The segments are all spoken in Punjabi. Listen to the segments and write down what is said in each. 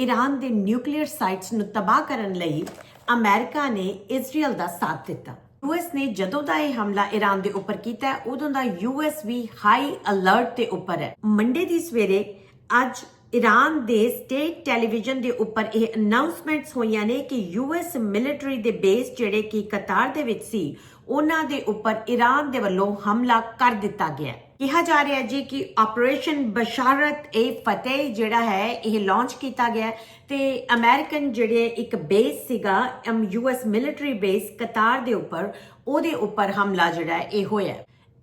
ਈਰਾਨ ਦੇ ਨਿਊਕਲੀਅਰ ਸਾਈਟਸ ਨੂੰ ਤਬਾਹ ਕਰਨ ਲਈ ਅਮਰੀਕਾ ਨੇ ਇਜ਼ਰਾਈਲ ਦਾ ਸਾਥ ਦਿੱਤਾ। ਯੂਐਸ ਨੇ ਜਦੋਂ ਦਾ ਇਹ ਹਮਲਾ ਈਰਾਨ ਦੇ ਉੱਪਰ ਕੀਤਾ ਉਦੋਂ ਦਾ ਯੂਐਸ ਵੀ ਹਾਈ ਅਲਰਟ ਤੇ ਉੱਪਰ ਹੈ। ਮੰਡੇ ਦੀ ਸਵੇਰੇ ਅੱਜ ਈਰਾਨ ਦੇ ਸਟੇਟ ਟੈਲੀਵਿਜ਼ਨ ਦੇ ਉੱਪਰ ਇਹ ਅਨਾਉਂਸਮੈਂਟਸ ਹੋਈਆਂ ਨੇ ਕਿ ਯੂਐਸ ਮਿਲਟਰੀ ਦੇ ਬੇਸ ਜਿਹੜੇ ਕਿ ਕਤਾਰ ਦੇ ਵਿੱਚ ਸੀ, ਉਹਨਾਂ ਦੇ ਉੱਪਰ ਈਰਾਨ ਦੇ ਵੱਲੋਂ ਹਮਲਾ ਕਰ ਦਿੱਤਾ ਗਿਆ। ਕਿਹਾ ਜਾ ਰਿਹਾ ਜੀ ਕਿ ਆਪਰੇਸ਼ਨ ਬਸ਼ਾਰਤ ਏ ਫਤਿਹ ਜਿਹੜਾ ਹੈ, ਇਹ ਲਾਂਚ ਕੀਤਾ ਗਿਆ ਹੈ ਤੇ ਅਮਰੀਕਨ ਜਿਹੜੇ ਇੱਕ ਬੇਸ ਸੀਗਾ ਯੂਐਸ ਮਿਲਟਰੀ ਬੇਸ ਕਤਾਰ ਦੇ ਉੱਪਰ, ਉਹਦੇ ਉੱਪਰ ਹਮਲਾ ਜਿਹੜਾ ਇਹ ਹੋਇਆ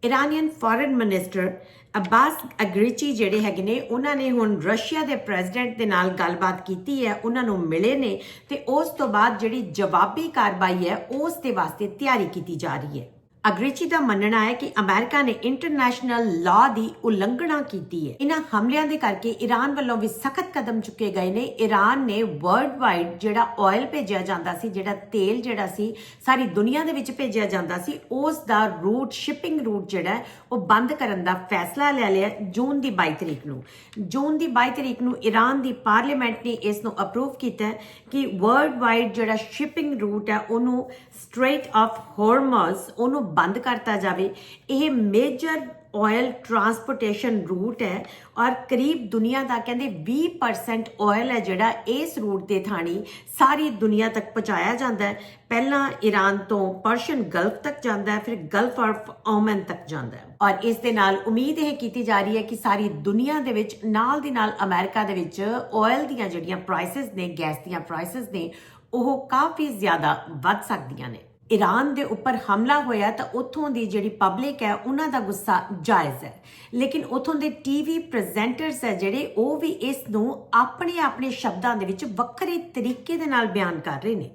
Iranian foreign minister Abbas Araghchi ਜਿਹੜੇ ਹੈਗੇ ਨੇ, ਉਹਨਾਂ ਨੇ ਹੁਣ ਰਸ਼ੀਆ ਦੇ ਪ੍ਰੈਜ਼ੀਡੈਂਟ ਦੇ ਨਾਲ ਗੱਲਬਾਤ ਕੀਤੀ ਹੈ, ਉਹਨਾਂ ਨੂੰ ਮਿਲੇ ਨੇ ਤੇ ਉਸ ਤੋਂ ਬਾਅਦ ਜਿਹੜੀ ਜਵਾਬੀ ਕਾਰਵਾਈ ਹੈ, ਉਸ ਦੇ ਵਾਸਤੇ ਤਿਆਰੀ ਕੀਤੀ ਜਾ ਰਹੀ ਹੈ। ਅਗਰੇਚੀ ਦਾ ਮੰਨਣਾ ਹੈ ਕਿ ਅਮਰੀਕਾ ਨੇ ਇੰਟਰਨੈਸ਼ਨਲ ਲਾਅ ਦੀ ਉਲੰਘਣਾ ਕੀਤੀ ਹੈ। ਇਹਨਾਂ ਹਮਲਿਆਂ ਦੇ ਕਰਕੇ ਈਰਾਨ ਵੱਲੋਂ ਵੀ ਸਖਤ ਕਦਮ ਚੁੱਕੇ ਗਏ ਨੇ। ਈਰਾਨ ਨੇ ਵਰਲਡ ਵਾਈਡ ਜਿਹੜਾ ਆਇਲ ਭੇਜਿਆ ਜਾਂਦਾ ਸੀ, ਜਿਹੜਾ ਤੇਲ ਜਿਹੜਾ ਸੀ, ਸਾਰੀ ਦੁਨੀਆ ਦੇ ਵਿੱਚ ਭੇਜਿਆ ਜਾਂਦਾ ਸੀ, ਉਸ ਦਾ ਰੂਟ ਸ਼ਿਪਿੰਗ ਰੂਟ ਜਿਹੜਾ ਉਹ ਬੰਦ ਕਰਨ ਦਾ ਫੈਸਲਾ ਲੈ ਲਿਆ ਜੂਨ ਦੀ 22 ਤਰੀਕ ਨੂੰ। ਜੂਨ ਦੀ 22 ਤਰੀਕ ਨੂੰ ਈਰਾਨ ਦੀ ਪਾਰਲੀਮੈਂਟ ਨੇ ਇਸ ਨੂੰ ਅਪਰੂਵ ਕੀਤਾ ਕਿ ਵਰਲਡ ਵਾਈਡ ਜਿਹੜਾ ਸ਼ਿਪਿੰਗ ਰੂਟ ਹੈ, ਉਹਨੂੰ ਸਟ੍ਰੇਟ ਆਫ ਹਾਰਮਜ਼ ਉਹਨੂੰ ਬੰਦ ਕਰਤਾ ਜਾਵੇ। ਇਹ ਮੇਜਰ ਆਇਲ ਟਰਾਂਸਪੋਰਟੇਸ਼ਨ ਰੂਟ ਹੈ ਔਰ ਕਰੀਬ ਦੁਨੀਆ ਦਾ ਕਹਿੰਦੇ 20% ਆਇਲ ਹੈ ਜਿਹੜਾ ਇਸ ਰੂਟ ਦੇ ਥਾਣੀ ਸਾਰੀ ਦੁਨੀਆ ਤੱਕ ਪਹੁੰਚਾਇਆ ਜਾਂਦਾ ਹੈ। ਪਹਿਲਾਂ ਈਰਾਨ ਤੋਂ ਪਰਸ਼ੀਅਨ ਗਲਫ ਤੱਕ ਜਾਂਦਾ ਹੈ, ਫਿਰ ਗਲਫ ਆਫ ਓਮਨ ਤੱਕ ਜਾਂਦਾ ਹੈ। ਔਰ ਇਸ ਦੇ ਨਾਲ ਉਮੀਦ ਇਹ ਕੀਤੀ ਜਾ ਰਹੀ ਹੈ ਕਿ ਸਾਰੀ ਦੁਨੀਆ ਦੇ ਵਿੱਚ ਨਾਲ ਦੀ ਨਾਲ ਅਮਰੀਕਾ ਦੇ ਵਿੱਚ ਆਇਲ ਦੀਆਂ ਜਿਹੜੀਆਂ ਪ੍ਰਾਈਸਸ ਨੇ ਗੈਸ ਦੀਆਂ ਪ੍ਰਾਈਸਸ ਨੇ, ਉਹ ਕਾਫੀ ਜ਼ਿਆਦਾ ਵੱਧ ਸਕਦੀਆਂ ਨੇ। ਈਰਾਨ ਦੇ ਉੱਪਰ ਹਮਲਾ ਹੋਇਆ ਤਾਂ ਉੱਥੋਂ ਦੀ ਜਿਹੜੀ ਪਬਲਿਕ ਹੈ, ਉਹਨਾਂ ਦਾ ਗੁੱਸਾ ਜਾਇਜ਼ ਹੈ। ਲੇਕਿਨ ਉੱਥੋਂ ਦੇ ਟੀਵੀ ਪ੍ਰੈਜ਼ੈਂਟਰਸ ਹੈ ਜਿਹੜੇ, ਉਹ ਵੀ ਇਸ ਨੂੰ ਆਪਣੇ ਆਪਣੇ ਸ਼ਬਦਾਂ ਦੇ ਵਿੱਚ ਵੱਖਰੇ ਤਰੀਕੇ ਦੇ ਨਾਲ ਬਿਆਨ ਕਰ ਰਹੇ ਨੇ।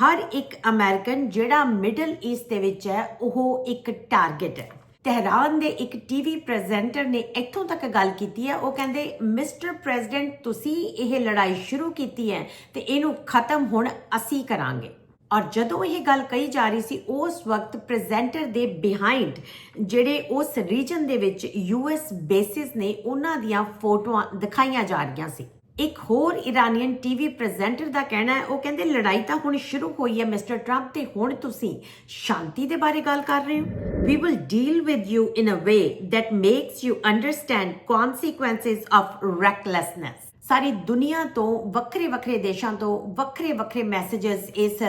ਹਰ ਇੱਕ ਅਮਰੀਕਨ ਜਿਹੜਾ ਮਿਡਲ ਈਸਟ ਦੇ ਵਿੱਚ ਹੈ, ਉਹ ਇੱਕ ਟਾਰਗੇਟ ਹੈ। ਤਹਿਰਾਨ ਦੇ ਇੱਕ ਟੀਵੀ ਪ੍ਰੈਜ਼ੈਂਟਰ ਨੇ ਇੱਥੋਂ ਤੱਕ ਗੱਲ ਕੀਤੀ ਹੈ, ਉਹ ਕਹਿੰਦੇ ਮਿਸਟਰ ਪ੍ਰੈਜ਼ੀਡੈਂਟ ਤੁਸੀਂ ਇਹ ਲੜਾਈ ਸ਼ੁਰੂ ਕੀਤੀ ਹੈ ਤੇ ਇਹਨੂੰ ਖਤਮ ਹੁਣ ਅਸੀਂ ਕਰਾਂਗੇ। ਔਰ ਜਦੋਂ ਇਹ ਗੱਲ ਕਹੀ ਜਾ ਰਹੀ ਸੀ, ਉਸ ਵਕਤ ਪ੍ਰੈਜ਼ੈਂਟਰ ਦੇ ਬਿਹਾਈਂਡ ਜਿਹੜੇ ਉਸ ਰੀਜਨ ਦੇ ਵਿੱਚ ਯੂਐਸ ਬੇਸਿਸ ਨੇ, ਉਹਨਾਂ ਦੀਆਂ ਫੋਟੋਆਂ ਦਿਖਾਈਆਂ ਜਾ ਰਹੀਆਂ ਸੀ। ਇੱਕ ਹੋਰ ਇਰਾਨੀਅਨ ਟੀਵੀ ਪ੍ਰੈਜ਼ੈਂਟਰ ਦਾ ਕਹਿਣਾ ਹੈ, ਉਹ ਕਹਿੰਦੇ, ਲੜਾਈ ਤਾਂ ਹੁਣ ਸ਼ੁਰੂ ਹੋਈ ਹੈ, ਮਿਸਟਰ ਟਰੰਪ ਤੇ ਹੁਣ ਤੁਸੀਂ ਸ਼ਾਂਤੀ ਦੇ ਬਾਰੇ ਗੱਲ ਕਰ ਰਹੇ ਹੋ? We will deal with you in a way that makes you understand consequences of recklessness ਸਾਰੀ ਦੁਨੀਆ ਤੋਂ ਵੱਖਰੇ ਵੱਖਰੇ ਦੇਸ਼ਾਂ ਤੋਂ ਵੱਖਰੇ ਵੱਖਰੇ ਮੈਸੇजेस ਇਸ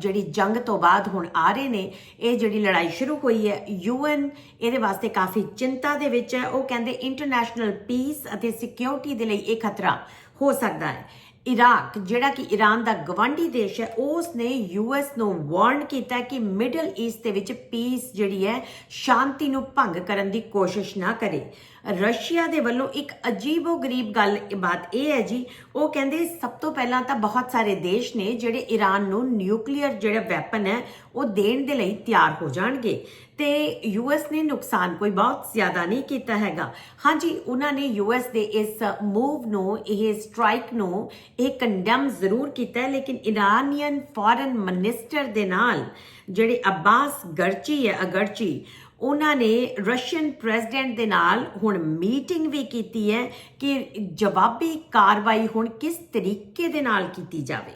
ਜਿਹੜੀ ਜੰਗ ਤੋਂ ਬਾਅਦ ਹੁਣ ਆ ਰਹੇ ਨੇ। ਇਹ ਜਿਹੜੀ ਲੜਾਈ ਸ਼ੁਰੂ ਹੋਈ ਹੈ, ਯੂਐਨ ਇਹਦੇ ਵਾਸਤੇ ਕਾਫੀ ਚਿੰਤਾ ਦੇ ਵਿੱਚ ਹੈ। ਉਹ ਕਹਿੰਦੇ ਇੰਟਰਨੈਸ਼ਨਲ ਪੀਸ ਅਤੇ ਸਿਕਿਉਰਿਟੀ ਦੇ ਲਈ ਇਹ ਖਤਰਾ ਹੋ ਸਕਦਾ ਹੈ। ਇਰਾਕ, ਜਿਹੜਾ ਕਿ ਈਰਾਨ ਦਾ ਗਵਾਂਢੀ ਦੇਸ਼ ਹੈ ਉਸ ਨੇ ਯੂਐਸ ਨੂੰ ਵਾਰਨ ਕੀਤਾ ਕਿ ਮਿਡਲ ਈਸਟ ਦੇ ਵਿੱਚ ਪੀਸ ਜਿਹੜੀ ਹੈ, ਸ਼ਾਂਤੀ ਨੂੰ ਭੰਗ ਕਰਨ ਦੀ ਕੋਸ਼ਿਸ਼ ਨਾ ਕਰੇ। ਰਸ਼ੀਆ ਦੇ ਵੱਲੋਂ ਇੱਕ ਅਜੀਬੋ-ਗਰੀਬ ਗੱਲ ਬਾਤ ਇਹ ਹੈ ਜੀ, ਉਹ ਕਹਿੰਦੇ ਸਭ ਤੋਂ ਪਹਿਲਾਂ ਤਾਂ ਬਹੁਤ ਸਾਰੇ ਦੇਸ਼ ਨੇ ਜਿਹੜੇ ਈਰਾਨ ਨੂੰ ਨਿਊਕਲੀਅਰ ਜਿਹੜਾ ਵੈਪਨ ਹੈ, ਉਹ ਦੇਣ ਦੇ ਲਈ ਤਿਆਰ ਹੋ ਜਾਣਗੇ। ਤੇ ਯੂਐਸ ਨੇ ਨੁਕਸਾਨ ਕੋਈ ਬਹੁਤ ਜ਼ਿਆਦਾ ਨਹੀਂ ਕੀਤਾ ਹੈਗਾ। ਹਾਂਜੀ, ਉਹਨਾਂ ਨੇ ਯੂਐਸ ਦੇ ਇਸ ਮੂਵ ਨੂੰ, ਇਹ ਸਟ੍ਰਾਈਕ ਨੂੰ, ਇਹ ਕੰਡੈਮ ਜ਼ਰੂਰ ਕੀਤਾ ਹੈ, ਲੇਕਿਨ ਇਰਾਨੀਅਨ ਫੋਰਨ ਮਿਨਿਸਟਰ ਦੇ ਨਾਲ ਜਿਹੜੇ ਅਬਾਸ ਗਰਚੀ ਹੈ ਅਗਰਚੀ ਉਹਨਾਂ ਨੇ ਰਸ਼ੀਅਨ ਪ੍ਰੈਜ਼ੀਡੈਂਟ ਦੇ ਨਾਲ ਹੁਣ ਮੀਟਿੰਗ ਵੀ ਕੀਤੀ ਹੈ ਕਿ ਜਵਾਬੀ ਕਾਰਵਾਈ ਹੁਣ ਕਿਸ ਤਰੀਕੇ ਦੇ ਨਾਲ ਕੀਤੀ ਜਾਵੇ।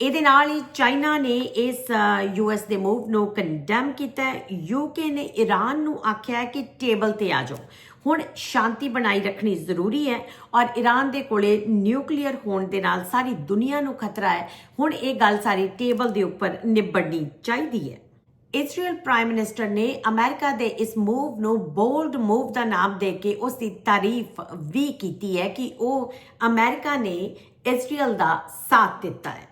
ਇਹਦੇ ਨਾਲ ਹੀ ਚਾਈਨਾ ਨੇ ਇਸ ਯੂਐਸ ਦੇ ਮੂਵ ਨੂੰ ਕੰਡੈਮ ਕੀਤਾ ਹੈ। ਯੂਕੇ ਨੇ ਈਰਾਨ ਨੂੰ ਆਖਿਆ ਹੈ ਕਿ ਟੇਬਲ ਤੇ ਆ ਜਾਓ। ਹੁਣ ਸ਼ਾਂਤੀ ਬਣਾਈ ਰੱਖਣੀ ਜ਼ਰੂਰੀ ਹੈ ਔਰ ਈਰਾਨ ਦੇ ਕੋਲੇ ਨਿਊਕਲੀਅਰ ਹੋਣ ਦੇ ਨਾਲ ਸਾਰੀ ਦੁਨੀਆ ਨੂੰ ਖਤਰਾ ਹੈ। ਹੁਣ ਇਹ ਗੱਲ ਸਾਰੀ ਟੇਬਲ ਦੇ ਉੱਪਰ ਨਿਬੜਨੀ ਚਾਹੀਦੀ ਹੈ। ਇਜ਼ਰਾਈਲ ਪ੍ਰਾਈਮ ਮਿਨਿਸਟਰ ਨੇ ਅਮਰੀਕਾ ਦੇ ਇਸ ਮੂਵ ਨੂੰ ਬੋਲਡ ਮੂਵ ਦਾ ਨਾਮ ਦੇ ਕੇ ਉਸ ਦੀ ਤਾਰੀਫ ਵੀ ਕੀਤੀ ਹੈ ਕਿ ਉਹ ਅਮਰੀਕਾ ਨੇ ਇਜ਼ਰਾਈਲ ਦਾ ਸਾਥ ਦਿੱਤਾ ਹੈ।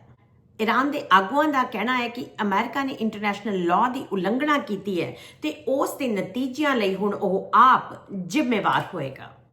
ਈਰਾਨ ਦੇ ਆਗੂਆਂ ਦਾ ਕਹਿਣਾ ਹੈ ਕਿ ਅਮਰੀਕਾ ਨੇ ਇੰਟਰਨੈਸ਼ਨਲ ਲਾਅ ਦੀ ਉਲੰਘਣਾ ਕੀਤੀ ਹੈ ਤੇ ਉਸ ਦੇ ਨਤੀਜਿਆਂ ਲਈ ਹੁਣ ਉਹ ਆਪ ਜ਼ਿੰਮੇਵਾਰ ਹੋਏਗਾ।